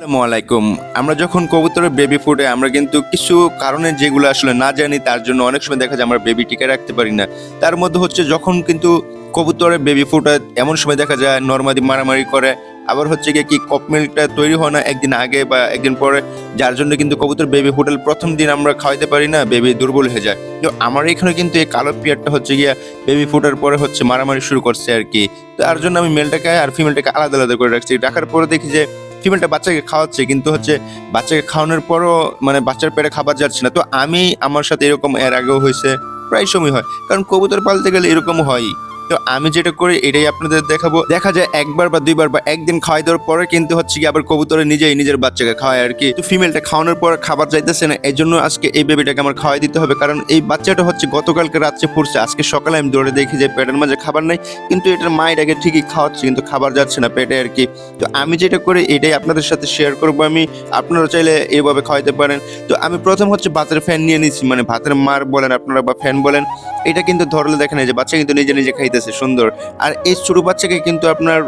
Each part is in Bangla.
আসসালামু আলাইকুম। আমরা যখন কবুতরের বেবি ফুডে আমরা কিন্তু কিছু কারণে যেগুলো আসলে না জানি, তার জন্য অনেক সময় দেখা যায় আমরা বেবি টিকে রাখতে পারি না। তার মধ্যে হচ্ছে যখন কিন্তু কবুতরের বেবি ফুডে এমন সময় দেখা যায় নর্মালি মারামারি করে, আবার হচ্ছে কি কপ মিল্কটা তৈরি হয় না একদিন আগে বা একদিন পরে, যার জন্য কিন্তু কবুতর বেবি হোটেল প্রথম দিন আমরা খাওয়াইতে পারি না বেবি দুর্বল হয়ে যায়। তো আমার এখানে কিন্তু এই কালো পিয়ারটা হচ্ছে গিয়া বেবি ফুটার পরে হচ্ছে মারামারি শুরু করছে আর কি। তার জন্য আমি মেলটাকে আর ফিমেলটাকে আলাদা আলাদা করে রাখছি। রাখার পরে দেখি যে ফিমেলটা বাচ্চাকে খাওয়াচ্ছে, কিন্তু হচ্ছে বাচ্চাকে খাওয়ানোর পরও মানে বাচ্চার পেটে খাবার যাচ্ছে না। তো আমি আমার সাথে এরকম এর আগেও হয়েছে, প্রায় সময় হয়। কারণ কবুতর পালতে গেলে এরকম হয়ই। তো আমি যেটা করি, এটাই আপনাদের দেখাবো। দেখা যায় একবার বা দুইবার বা একদিন খাওয়াই দেওয়ার পরে কিন্তু হচ্ছে কি আবার কবুতরে নিজেই নিজের বাচ্চাকে খাওয়ায় আর কি। তো ফিমেলটা খাওয়ানোর পর খাবার চাইতেছে না এই জন্য আজকে এই বেবিটাকে আমার খাওয়াই দিতে হবে। কারণ এই বাচ্চাটা হচ্ছে গতকালকে রাত্রে পড়ছে, আজকে সকালে আমি দৌড়ে দেখি যে পেটের মাঝে খাবার নাই, কিন্তু এটার মা এটাকে ঠিকই খাওয়াচ্ছে, কিন্তু খাবার যাচ্ছে না পেটে আর কি। তো আমি যেটা করি, এটাই আপনাদের সাথে শেয়ার করব আমি। আপনারা চাইলে এইভাবে খাওয়াইতে পারেন। তো আমি প্রথম হচ্ছে ভাতের ফ্যান নিয়ে নিচ্ছি মানে ভাতের মার বলেন আপনারা বা ফ্যান বলেন। এটা কিন্তু ধরলে দেখেন যে বাচ্চা কিন্তু নিজে নিজে খাইতেছে সুন্দর। আর এই ছোটো বাচ্চাকে কিন্তু আপনার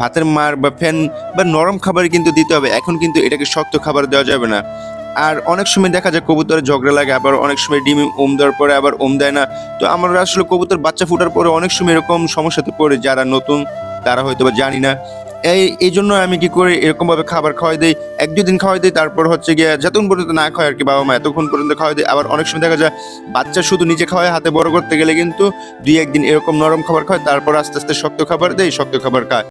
ভাতের মার বা ফ্যান বা নরম খাবার কিন্তু দিতে হবে। এখন কিন্তু এটাকে শক্ত খাবার দেওয়া যাবে না। আর অনেক সময় দেখা যায় কবুতরের ঝগড়া লাগে, আবার অনেক সময় ডিম ওম দেওয়ার পরে আবার ওম দেয় না। তো আমরা আসলে কবুতর বাচ্চা ফুটার পরে অনেক সময় এরকম সমস্যাতে পড়ে, যারা নতুন, তারা হয়তো বা জানি না। এই এই জন্য আমি কি করি এরকম ভাবে খাবার খাওয়াই দিই, এক দুদিন খাওয়াই দিই, তারপর হচ্ছে গিয়ে যতক্ষণ পর্যন্ত না খাওয়াই আর কি বাবা মা এতক্ষণ পর্যন্ত খাওয়াই দিই। আবার অনেক সময় দেখা যায়, বাচ্চা শুধু নিজে খাওয়ায়, হাতে বড় করতে গেলে কিন্তু দুই একদিন এরকম নরম খাবার খায়, তারপর আস্তে আস্তে শক্ত খাবার দেয় শক্ত খাবার খায়।